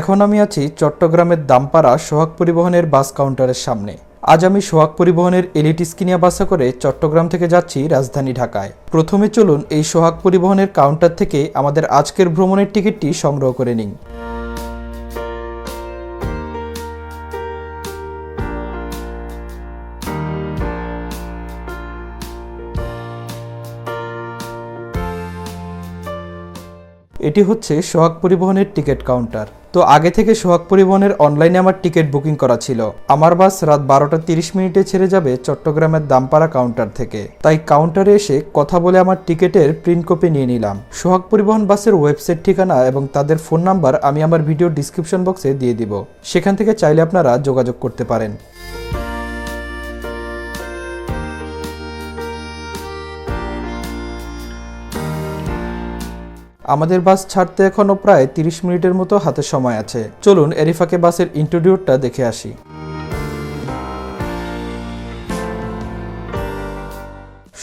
এখন আমি আছি চট্টগ্রামের দামপাড়া সোহাগ পরিবহনের বাস কাউন্টারের সামনে। আজ আমি সোহাগ পরিবহনের এলিট স্কিনিয়া বাসে করে চট্টগ্রাম থেকে যাচ্ছি রাজধানী ঢাকায়। প্রথমে চলুন এই সোহাগ পরিবহনের কাউন্টার থেকে আমাদের আজকের ভ্রমণের টিকিটটি সংগ্রহ করে নিন এটি হচ্ছে সোহাগ পরিবহনের টিকিট কাউন্টার। তো আগে থেকে সোহাগ পরিবহনের অনলাইনে আমার টিকিট বুকিং করা ছিল। আমার বাস রাত বারোটা তিরিশ মিনিটে ছেড়ে যাবে চট্টগ্রামের দামপাড়া কাউন্টার থেকে। তাই কাউন্টারে এসে কথা বলে আমার টিকিটের প্রিন্ট কপি নিয়ে নিলাম। সোহাগ পরিবহন বাসের ওয়েবসাইট ঠিকানা এবং তাদের ফোন নাম্বার আমি আমার ভিডিও ডিসক্রিপশন বক্সে দিয়ে দিব। সেখান থেকে চাইলে আপনারা যোগাযোগ করতে পারেন। আমাদের বাস ছাড়তে এখনও প্রায় তিরিশ মিনিটের মতো হাতে সময় আছে। চলুন এরিফাকে বাসের ইন্টারভিউটা দেখে আসি।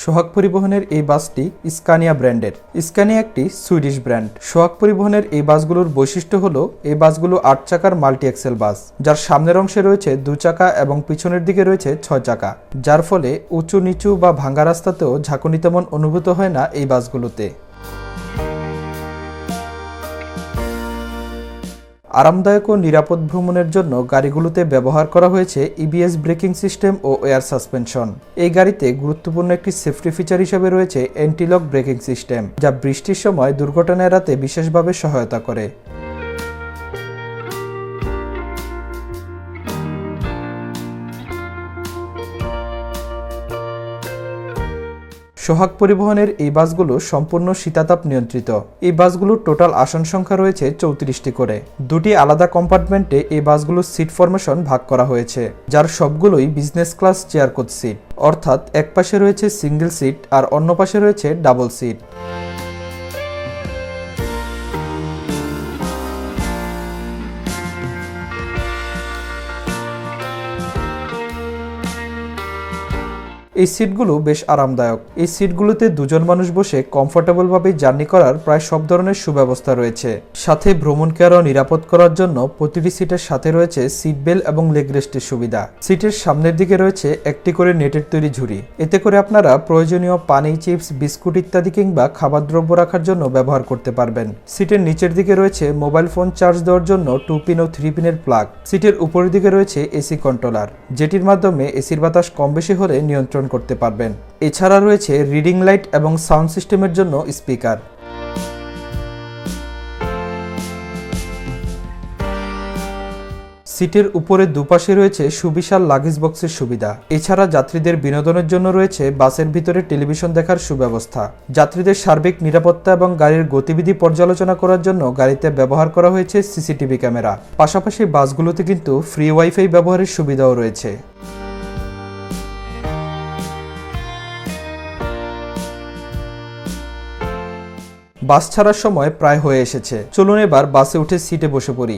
সোহাগ পরিবহনের এই বাসটি স্কানিয়া ব্র্যান্ডের। স্কানিয়া একটি সুইডিশ ব্র্যান্ড। সোহাগ পরিবহনের এই বাসগুলোর বৈশিষ্ট্য হল, এই বাসগুলো আট চাকার মাল্টি এক্সেল বাস, যার সামনের অংশে রয়েছে দু চাকা এবং পিছনের দিকে রয়েছে ছয় চাকা, যার ফলে উঁচু, নিচু বা ভাঙ্গা রাস্তাতেও ঝাঁকুনি তেমন অনুভূত হয় না এই বাসগুলোতে। আরামদায়ক ও নিরাপদ ভ্রমণের জন্য গাড়িগুলোতে ব্যবহার করা হয়েছে ইবিএস ব্রেকিং সিস্টেম ও এয়ার সাসপেনশন। এই গাড়িতে গুরুত্বপূর্ণ একটি সেফটি ফিচার হিসেবে রয়েছে অ্যান্টিলক ব্রেকিং সিস্টেম, যা বৃষ্টির সময় দুর্ঘটনা এড়াতে বিশেষভাবে সহায়তা করে। সোহাগ পরিবহনের এই বাসগুলো সম্পূর্ণ শীতাতাপ নিয়ন্ত্রিত। এই বাসগুলোর টোটাল আসন সংখ্যা রয়েছে চৌত্রিশটি করে। দুটি আলাদা কম্পার্টমেন্টে এই বাসগুলোর সিট ফরমেশন ভাগ করা হয়েছে, যার সবগুলোই business class chair coach seat. অর্থাৎ এক পাশে রয়েছে সিঙ্গেল সিট আর অন্য পাশে রয়েছে ডাবল সিট। এই সিটগুলো বেশ আরামদায়ক। এই সিটগুলোতে দুজন মানুষ বসে কমফোর্টেবলভাবে জার্নি করার প্রায় সব ধরনের সুব্যবস্থা রয়েছে। সাথে ভ্রমণকে আরও নিরাপদ করার জন্য প্রতিটি সিটের সাথে রয়েছে সিট বেল্ট এবং লেগ রেস্টের সুবিধা। সিটের সামনের দিকে রয়েছে একটি করে নেটের তৈরি ঝুড়ি। এতে করে আপনারা প্রয়োজনীয় পানি, চিপস, বিস্কুট ইত্যাদি কিংবা খাবার দ্রব্য রাখার জন্য ব্যবহার করতে পারবেন। সিটের নিচের দিকে রয়েছে মোবাইল ফোন চার্জ দেওয়ার জন্য টু পিন ও থ্রি পিনের প্লাগ। সিটের উপরের দিকে রয়েছে এসি কন্ট্রোলার, যেটির মাধ্যমে এসির বাতাস কম বেশি হলে নিয়ন্ত্রণ করতে পারবেন। এছাড়া রয়েছে রিডিং লাইট এবং সাউন্ড সিস্টেমের জন্য স্পিকার সিটের উপরে দুপাশে রয়েছে সুবিশাল লাগেজ বক্সের সুবিধা। এছাড়া যাত্রীদের বিনোদনের জন্য রয়েছে বাসের ভিতরে টেলিভিশন দেখার সুব্যবস্থা। যাত্রীদের সার্বিক নিরাপত্তা এবং গাড়ির গতিবিধি পর্যালোচনা করার জন্য গাড়িতে ব্যবহার করা হয়েছে সিসিটিভি ক্যামেরা। পাশাপাশি বাসগুলোতে কিন্তু ফ্রি ওয়াইফাই ব্যবহারের সুবিধাও রয়েছে। বাস ছাড়ার সময় প্রায় হয়ে এসেছে। চলুন এবার বাসে উঠে সিটে বসে পড়ি।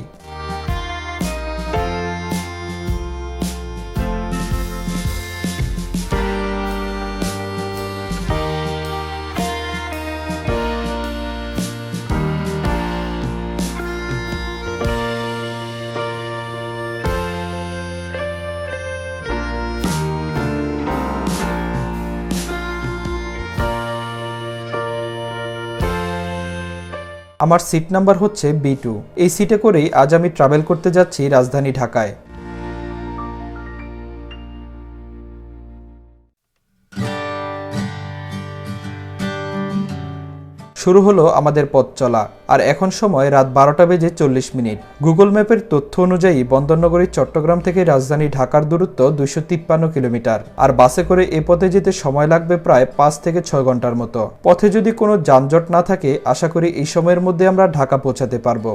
আমার সিট নাম্বার হচ্ছে বি টু এই সিটে করেই আজ আমি ট্রাভেল করতে যাচ্ছি রাজধানী ঢাকায়। শুরু হলো আমাদের পথ চলা। আর এখন সময় রাত বারোটা বেজে চল্লিশ মিনিট। গুগল ম্যাপের তথ্য অনুযায়ী বন্দরনগরী, চট্টগ্রাম থেকে রাজধানী ঢাকার দূরত্ব দুইশো তিপ্পান্ন কিলোমিটার। আর বাসে করে এ পথে যেতে সময় লাগবে প্রায় পাঁচ থেকে ছয় ঘণ্টার মতো। পথে যদি কোনো যানজট না থাকে, আশা করি এই সময়ের মধ্যে আমরা ঢাকা পৌঁছাতে পারব।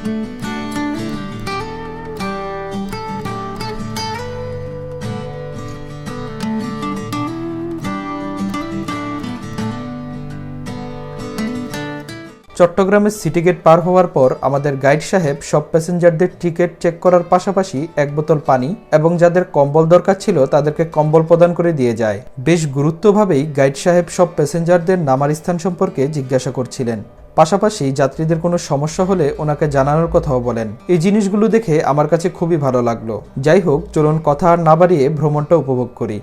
চট্টগ্রামের সিটি গেট পার হওয়ার পর আমাদের গাইড সাহেব সব প্যাসেঞ্জারদের টিকিট চেক করার পাশাপাশি এক বোতল পানি এবং যাদের কম্বল দরকার ছিল তাদেরকে কম্বল প্রদান করে দিয়ে যায়। বেশ গুরুত্বভাবেই গাইড সাহেব সব প্যাসেঞ্জারদের নামার স্থান সম্পর্কে জিজ্ঞাসা করছিলেন। পাশাপাশি যাত্রীদের কোনো সমস্যা হলে ওনাকে জানানোর কথাও বলেন। এই জিনিসগুলো দেখে আমার কাছে খুবই ভালো লাগল। যাই হোক, চলুন কথা আর না বাড়িয়ে ভ্রমণটা উপভোগ করি।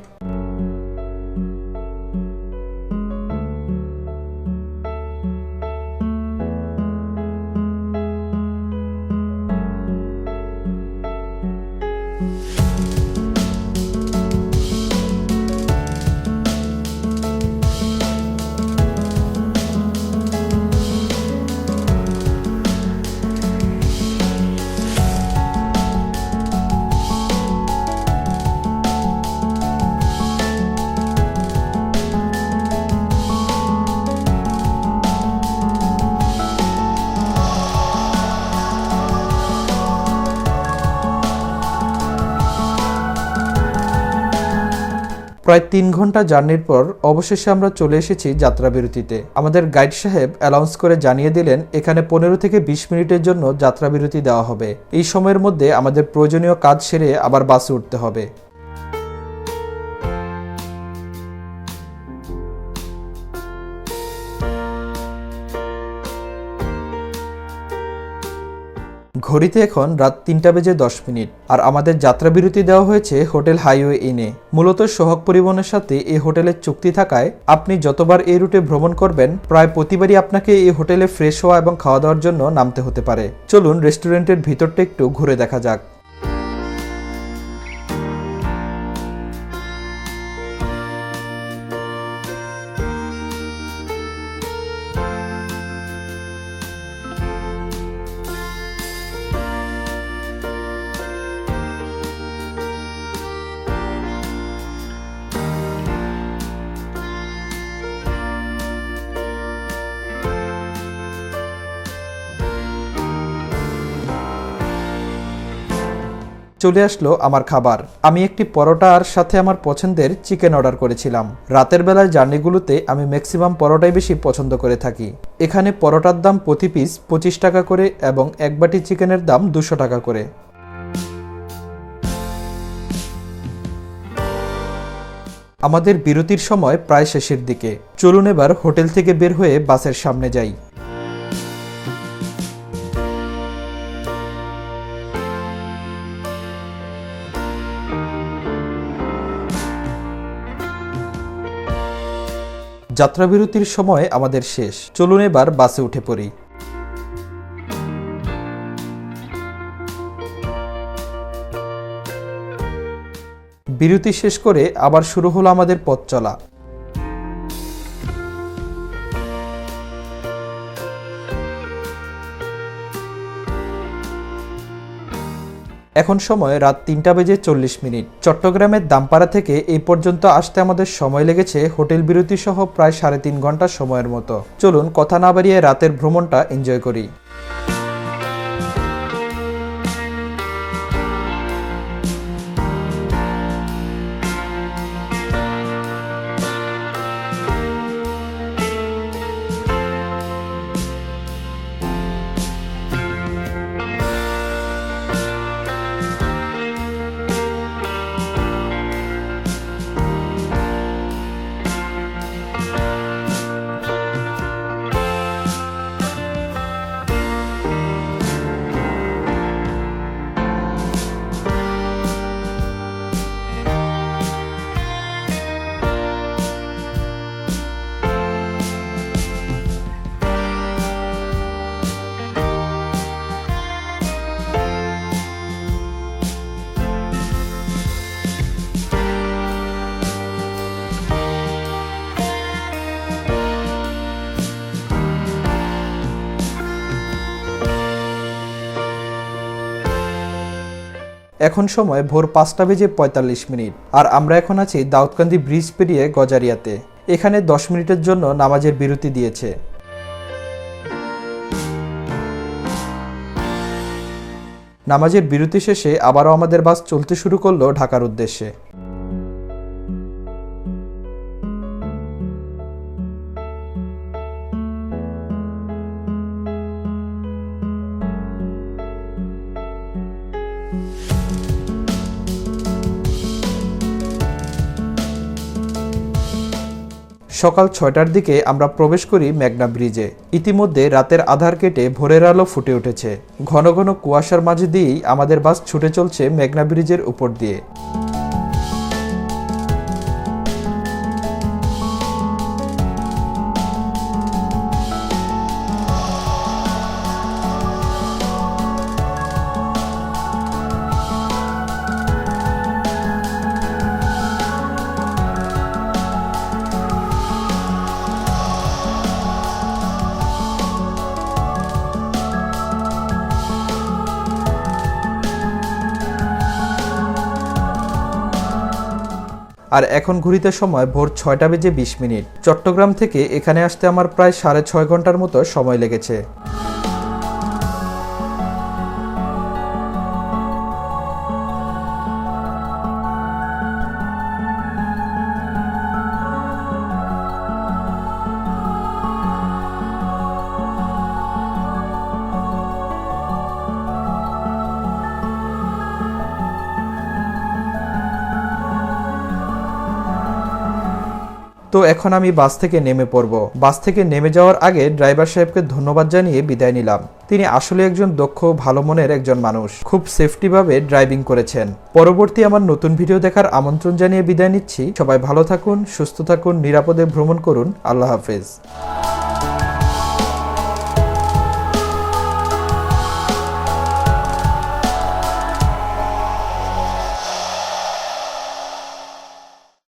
প্রায় তিন ঘণ্টা জার্নির পর অবশেষে আমরা চলে এসেছি যাত্রাবিরতিতে। আমাদের গাইড সাহেব অ্যালাউন্স করে জানিয়ে দিলেন, এখানে পনেরো থেকে বিশ মিনিটের জন্য যাত্রা বিরতি দেওয়া হবে। এই সময়ের মধ্যে আমাদের প্রয়োজনীয় কাজ সেরে আবার বাসে উঠতে হবে। ঘড়িতে এখন রাত তিনটা বেজে দশ মিনিট, আর আমাদের যাত্রা বিরতি দেওয়া হয়েছে হোটেল হাইওয়ে ইনে মূলত সোহাগ পরিবহনের সাথে এই হোটেলের চুক্তি থাকায় আপনি যতবার এই রুটে ভ্রমণ করবেন, প্রায় প্রতিবারই আপনাকে এই হোটেলে ফ্রেশ হওয়া এবং খাওয়া দাওয়ার জন্য নামতে হতে পারে। চলুন রেস্টুরেন্টের ভিতরটা একটু ঘুরে দেখা যাক। চলে আসলো আমার খাবার। আমি একটি পরোটার সাথে আমার পছন্দের চিকেন অর্ডার করেছিলাম। রাতের বেলায় জার্নিগুলোতে আমি ম্যাক্সিমাম পরোটাই বেশি পছন্দ করে থাকি। এখানে পরোটার দাম প্রতি পিস পঁচিশ টাকা করে এবং এক বাটি চিকেনের দাম দুশো টাকা করে। আমাদের বিরতির সময় প্রায় শেষের দিকে। চলুন এবার হোটেল থেকে বের হয়ে বাসের সামনে যাই। যাত্রাবিরতির সময় আমাদের শেষ। চলুন এবার বাসে উঠে পড়ি। বিরতি শেষ করে আবার শুরু হলো আমাদের পথ চলা। এখন সময় রাত তিনটা বেজে চল্লিশ মিনিট। চট্টগ্রামের দামপাড়া থেকে এই পর্যন্ত আসতে আমাদের সময় লেগেছে হোটেল বিরতি সহ প্রায় সাড়ে তিন ঘণ্টা সময়ের মতো। চলুন কথা না বাড়িয়ে রাতের ভ্রমণটা এনজয় করি। এখন সময় ভোর পাঁচটা বেজে পঁয়তাল্লিশ মিনিট। আর আমরা এখন আছি দাউদকান্দি ব্রিজ পেরিয়ে গজারিয়াতে। এখানে দশ মিনিটের জন্য নামাজের বিরতি দিয়েছে। নামাজের বিরতি শেষে আবারও আমাদের বাস চলতে শুরু করল ঢাকার উদ্দেশ্যে। সকাল ছয়টার দিকে আমরা প্রবেশ করি মেঘনা ব্রিজে। ইতিমধ্যে রাতের আধার কেটে ভোরের আলো ফুটে উঠেছে। ঘন ঘন কুয়াশার মাঝে দিয়েই আমাদের বাস ছুটে চলছে মেঘনা ব্রিজের উপর দিয়ে। আর এখন ঘুরিতে সময় ভোর ছয়টা বেজে বিশ মিনিট। চট্টগ্রাম থেকে এখানে আসতে আমার প্রায় সাড়ে ছয় ঘণ্টার মতো সময় লেগেছে। তো এখন আমি বাস থেকে নেমে পড়ব। বাস থেকে নেমে যাওয়ার আগে ড্রাইভার সাহেবকে ধন্যবাদ জানিয়ে বিদায় নিলাম। তিনি আসলে একজন দক্ষ, ভালো মনের একজন মানুষ। খুব সেফটিভাবে ড্রাইভিং করেছেন। পরবর্তী আমার নতুন ভিডিও দেখার আমন্ত্রণ জানিয়ে বিদায় নিচ্ছি। সবাই ভালো থাকুন, সুস্থ থাকুন, নিরাপদে ভ্রমণ করুন। আল্লাহ হাফেজ।